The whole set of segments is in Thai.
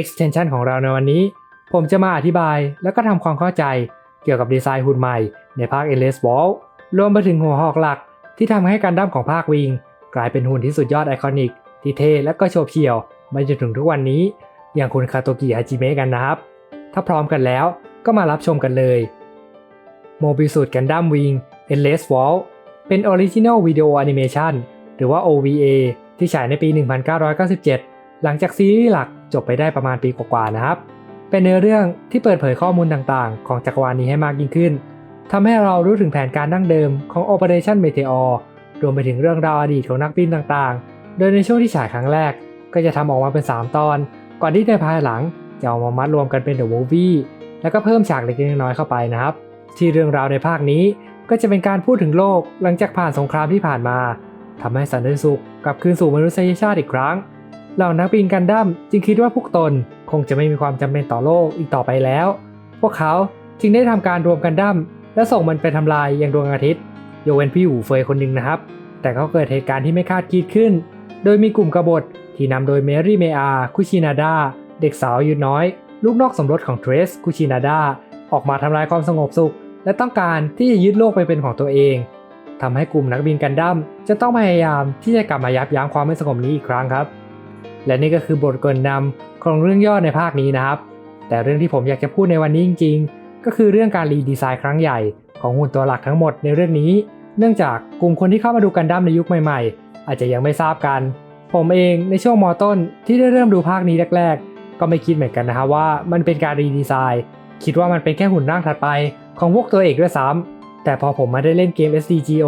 extension ของเราในวันนี้ ผมจะมาอธิบายแล้วก็ทำความเข้าใจเกี่ยวกับดีไซน์หุ่นใหม่ในภาค Endless Wall รวมไปถึงหัวหอกหลักที่ทำให้การดั้มของภาควิง กลายเป็นหุ่นที่สุดยอดไอคอนิกที่เท่และก็โฉบเฉี่ยวมาจนถึงทุกวันนี้ อย่างคุณคาโตกิฮาจิเมะกันนะครับ ถ้าพร้อมกันแล้วก็มารับชมกันเลยโมบิสุดกันดั้มวิง Endless Wall เป็น Original Video Animation หรือว่า OVA ที่ฉายในปี 1997 หลังจากซีรีส์หลัก จบไปได้ประมาณปีกว่าๆนะครับ เป็นเนื้อเรื่องที่เปิดเผยข้อมูลต่างๆ ของจักรวาลนี้ให้มากยิ่งขึ้นทำให้เรารู้ถึงแผนการดั้งเดิมของ Operation Meteor รวมไปถึงเรื่องราวอดีตของนักบินต่างๆ โดยในช่วงที่ฉายครั้งแรก ก็จะทำออกมาเป็น 3 ตอน ก่อนที่ในภายหลังจะเอามามัดรวมกันเป็น The Movie แล้วก็เพิ่มฉากเล็กๆน้อยๆเข้าไปนะครับ ที่เรื่องราวในภาคนี้ก็จะเป็นการพูดถึงโลกหลังจากผ่านสงครามที่ผ่านมาทำให้สันติสุขกลับคืนสู่มนุษยชาติอีกครั้ง เหล่านักบินกันดั้มจึงคิดว่าพวกตนคงจะไม่มีความจำเป็นต่อโลกอีกต่อไปแล้ว พวกเขาจึงได้ทำการรวมกันดั้มและส่งมันไปทำลายยังดวงอาทิตย์ยกเว้นพี่หูเฟยคนหนึ่งนะครับ แต่ก็เกิดเหตุการณ์ที่ไม่คาดคิดขึ้น โดยมีกลุ่มกบฏที่นำโดยเมรี่เมอาคุชินาดาเด็กสาวอายุน้อย ลูกนอกสมรสของเทรสคุชินาดาออกมาทำลายความสงบสุข และต้องการที่จะยึดโลกไปเป็นของตัวเองทำให้กลุ่มนักบินกันดั้มจะต้องพยายามที่จะกลับมายับยั้งความไม่สงบนี้อีกครั้งครับ และนี่ก็คือบทเกินนำของเรื่องย่อในภาคนี้นะครับ แต่เรื่องที่ผมอยากจะพูดในวันนี้จริง ๆ ก็คือเรื่องการรีดีไซน์ครั้งใหญ่ของหุ่นตัวหลักทั้งหมดในเรื่องนี้ เนื่องจากกลุ่มคนที่เข้ามาดูกันดั้มในยุคใหม่ๆ อาจจะยังไม่ทราบกัน ผมเองในช่วงมอต้นที่ได้เริ่มดูภาคนี้แรก ๆ ก็ไม่คิดเหมือนกันนะครับว่ามันเป็นการรีดีไซน์ คิดว่ามันเป็นแค่หุ่นร่างถัดไป ของพวกตัวเอกด้วยซ้ำแต่พอผมมาได้เล่นเกม SDGO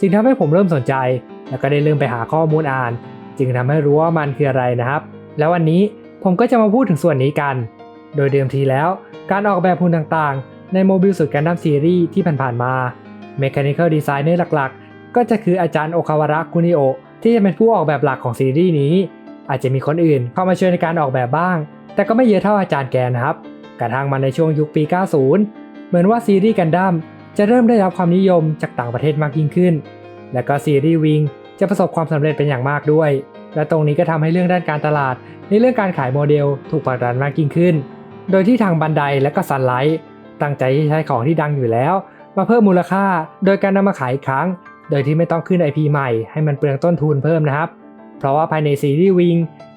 จึงทำให้ผมเริ่มสนใจ แล้วก็ได้เริ่มไปหาข้อมูลอ่าน จึงทำให้รู้ว่ามันคืออะไรนะครับ แล้ววันนี้ผมก็จะมาพูดถึงส่วนนี้กัน โดยเดิมทีแล้ว การออกแบบหุ่นต่างๆ ในโมบิลสุดกันดั้มซีรีส์ที่ผ่านๆมา Mechanical Designer หลักๆ ก็จะคืออาจารย์โอคาวาระคุนิโอที่จะเป็นผู้ออกแบบหลักของซีรีส์นี้ อาจจะมีคนอื่นเข้ามาช่วยในการออกแบบบ้าง แต่ก็ไม่เยอะเท่าอาจารย์แกนะครับ กระทั่งมาในช่วงยุคปี 90 เหมือนว่าซีรีส์กันดั้มจะเริ่มได้รับความนิยมจากต่างประเทศมากยิ่งขึ้น และก็ซีรีส์วิงจะประสบความสำเร็จเป็นอย่างมากด้วย และตรงนี้ก็ทำให้เรื่องด้านการตลาด ในเรื่องการขายโมเดลถูกผลักดันมากยิ่งขึ้น โดยที่ทางบันไดและก็ซันไลท์ตั้งใจที่ใช้ของที่ดังอยู่แล้ว มาเพิ่มมูลค่าโดยการนำมาขายอีกครั้ง โดยที่ไม่ต้องขึ้น IP ใหม่ให้มันเปลืองต้นทุนเพิ่มนะครับ เพราะว่าภายในซีรีส์วิง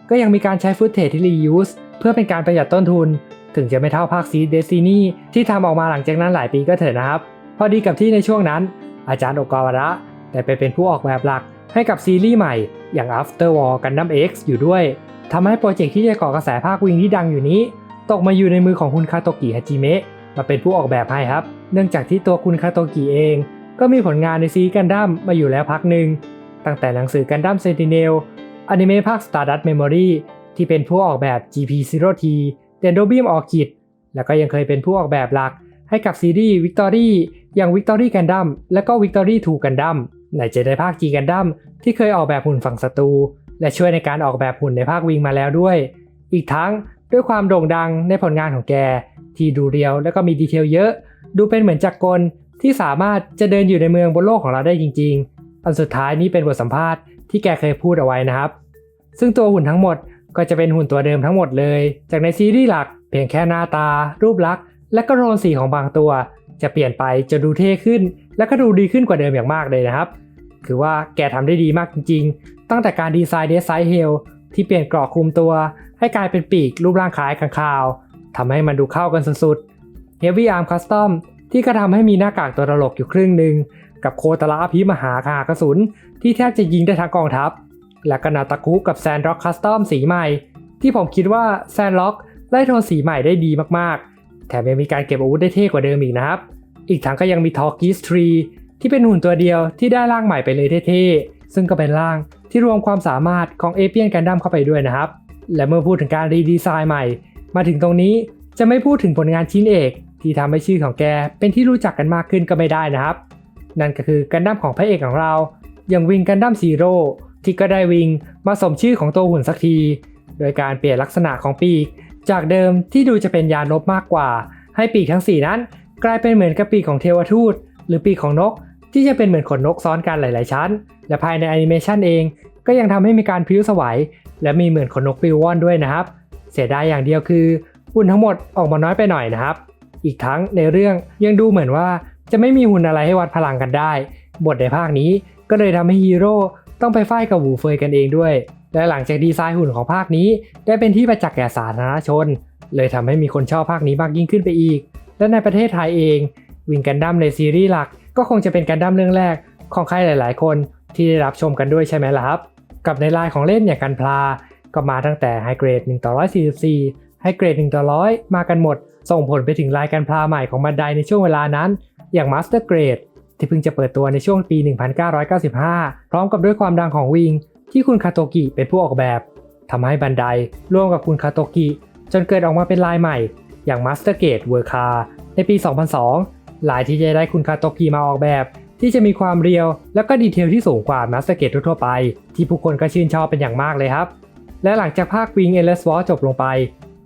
ก็ยังมีการใช้ฟุตเทจที่รียูสเพื่อเป็นการประหยัดต้นทุน ถึงจะไม่เท่าภาคซีเดซินี่ที่ทำออกมาหลังจากนั้นหลายปีก็เถอะนะครับ พอดีกับที่ในช่วงนั้น อาจารย์โอกาวระได้ไปเป็นผู้ออกแบบหลัก ให้กับซีรีส์ใหม่อย่าง After War Gundam X อยู่ด้วยทำให้โปรเจกต์ที่จะก่อกระแสภาควิงที่ดังอยู่นี้ ตกมาอยู่ในมือของคุณคาโตกิฮาจิเมะมาเป็นผู้ออกแบบให้ครับ เนื่องจากที่ตัวคุณคาโตกิเอง ก็มีผลงานในซีรีส์กันดั้มมาอยู่แล้วพักหนึ่งตั้งแต่หนังสือกันดั้มเซนติเนลอนิเมะภาค Stardust Memory ที่เป็นผู้ออกแบบ GP0T d e n d o b e a m Orchid แล้วก็ยังเคยเป็นผู้ออกแบบหลักให้กับซีรีส์ Victory อย่าง Victory Gundam และก็ Victory 2 Gundam ไหนจะในภาค G Gundam ที่เคยออกแบบหุ่นฝั่งศัตรู และช่วยในการออกแบบหุ่นในภาควิงมาแล้วด้วย อีกทั้งด้วยความโด่งดังในผลงานของแก ที่ดูเรียวและก็มีดีเทลเยอะ ดูเป็นเหมือนจักรกลที่สามารถจะเดินอยู่ในเมืองบนโลกของเราได้จริง ๆ อันสุดท้ายนี้เป็นบทสัมภาษณ์ที่แกเคยพูดเอาไว้นะครับ ซึ่งตัวหุ่นทั้งหมดก็จะเป็นหุ่นตัวเดิมทั้งหมดเลย จากในซีรีส์หลักเพียงแค่หน้าตา รูปลักษณ์และก็โทนสีของบางตัว จะเปลี่ยนไปจะดูเท่ขึ้น และก็ดูดีขึ้นกว่าเดิมอย่างมากเลยนะครับ คือว่าแกทำได้ดีมากจริงๆ ตั้งแต่การดีไซน์เดซไซเฮลที่เปลี่ยนกรอกคลุมตัว ให้กลายเป็นปีกรูปร่างคล้ายข้างคาวทำให้มันดูเข้ากันสุดๆ Heavy Arm Custom ที่ก็ทำให้มีหน้ากากตัวตลกอยู่ครึ่งหนึ่ง กับโคตรละพิมหาคากระสุน ที่แทบจะยิงได้ทั้งกองทัพ และกนาตาคุกับแซนด็อกคัสตอมสีใหม่ ที่ผมคิดว่าแซนล็อกไล่โทนสีใหม่ได้ดีมากๆ แถมยังมีการเก็บอาวุธได้เท่กว่าเดิมอีกนะครับ อีกทั้งก็ยังมีทอร์กิสทรีที่เป็นหุ่นตัวเดียวที่ได้ร่างใหม่ไปเลยเท่ๆ ซึ่งก็เป็นร่างที่รวมความสามารถของเอเปียนกันดั้มเข้าไปด้วยนะครับ และเมื่อพูดถึงการรีดีไซน์ใหม่ มาถึงตรงนี้จะไม่พูดถึงผลงานชิ้นเอก ที่ทำให้ชื่อของแกเป็นที่รู้จักกันมากขึ้นก็ไม่ได้นะครับ นั่นก็คือกันดั้มของพระเอกของเรา อย่างวิงกันดั้มซีโร่ที่ก็ได้วิงมาสมชื่อของตัวหุ่นสักที โดยการเปลี่ยนลักษณะของปีก จากเดิมที่ดูจะเป็นยานลบมากกว่า ให้ปีกทั้ง 4 นั้น กลายเป็นเหมือนกับปีกของเทวทูต หรือปีกของนก ที่จะเป็นเหมือนขนนกซ้อนกันหลาย ๆ ชั้น และภายในแอนิเมชันเอง ก็ยังทำให้มีการพลิ้วสวายและมีเหมือนขนนกปิวว่อนด้วยนะครับ เสียดายอย่างเดียวคือหุ่นทั้งหมดออกมาน้อยไปหน่อยนะครับ อีกทั้งในเรื่องยังดูเหมือนว่าจะไม่มีหุ่นอะไรให้วัดพลังกันได้ บทในภาคนี้ก็เลยทำให้ฮีโร่ต้องไปไฟท์กับหูเฟยกันเองด้วย และหลังจากดีไซน์หุ่นของภาคนี้ ได้เป็นที่ประจักษ์แก่สาธารณชน เลยทำให้มีคนชอบภาคนี้มากยิ่งขึ้นไปอีก และในประเทศไทยเองวิงกันดั้มในซีรีส์หลัก ก็คงจะเป็นกันดั้มเรื่องแรกของใครหลาย ๆ คนที่ได้รับชมกันด้วยใช่ไหมล่ะครับ กับในลายของเล่นอย่างกันพลา ก็มาตั้งแต่ไฮเกรด1ต่อ144ไฮเกรด1ต่อ100 มากันหมด ส่งผลไปถึงลายกันพลาใหม่ของบันไดในช่วงเวลานั้น อย่างมาสเตอร์เกรดที่เพิ่งจะเปิดตัวในช่วงปี 1995 พร้อมกับด้วยความดังของวิง ที่คุณคาโตกิเป็นผู้ออกแบบทำให้บันไดร่วมกับคุณคาโตกิจนเกิดออกมาเป็นลายใหม่ อย่าง Master Gate w o r k a ในปี 2002 ลายที่จะได้คุณคาโตกิมาออกแบบ ที่จะมีความเรียว แล้วก็ดีเทลที่สูงกว่า Master Gate ทั่วๆไป ที่ผู้คนก็ชื่นชอบเป็นอย่างมากเลยครับ และหลังจากภาค Wing Endless War จบลงไป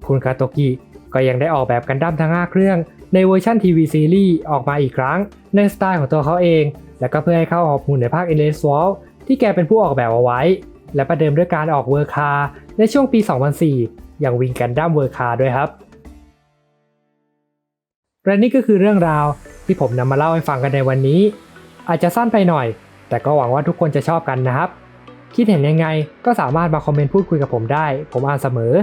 คุณคาโตกิก็ยังได้ออกแบบกันดั้มทั้ง 5 เครื่อง ในเวอร์ชันทีวีซีรีส์ออกมาอีกครั้ง ในสไตล์ของตัวเขาเอง และก็เพื่อให้เข้าออกหุ่นในภาค Endless War ที่แกเป็นผู้ออกแบบเอาไว้ และประเดิมด้วยการออกเวอร์คาในช่วงปี 2004 อย่างวิงกันดั้มเวอร์คาด้วยครับ และนี่ก็คือเรื่องราวที่ผมนำมาเล่าให้ฟังกันในวันนี้ อาจจะสั้นไปหน่อย แต่ก็หวังว่าทุกคนจะชอบกันนะครับ คิดเห็นยังไงก็สามารถมาคอมเมนต์พูดคุยกับผมได้ ผมอ่านเสมอ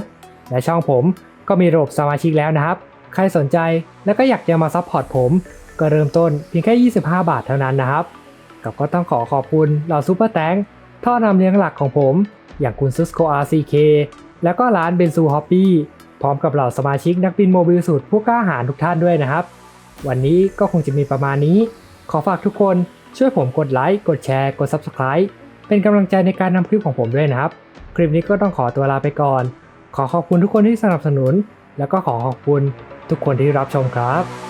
และช่องผมก็มีระบบสมาชิกแล้วนะครับ ใครสนใจแล้วก็อยากจะมาซัพพอร์ตผม ก็เริ่มต้นเพียงแค่ 25 บาทเท่านั้นนะครับ กับก็ต้องขอขอบคุณเหล่าซูเปอร์แตงท่อนำเลี้ยงหลักของผม อย่างคุณซุสโก RCK แล้วก็ร้านเบนซูฮอปปี้พร้อมกับเหล่าสมาชิกนักบินโมบิลสุดผู้กล้าหาญทุกท่านด้วยนะครับ วันนี้ก็คงจะมีประมาณนี้ ขอฝากทุกคนช่วยผมกดไลค์ กดแชร์ กด Subscribe เป็นกำลังใจในการนำคลิปของผมด้วยนะครับ คลิปนี้ก็ต้องขอตัวลาไปก่อน ขอขอบคุณทุกคนที่สนับสนุน แล้วก็ขอขอบคุณทุกคนที่รับชมครับ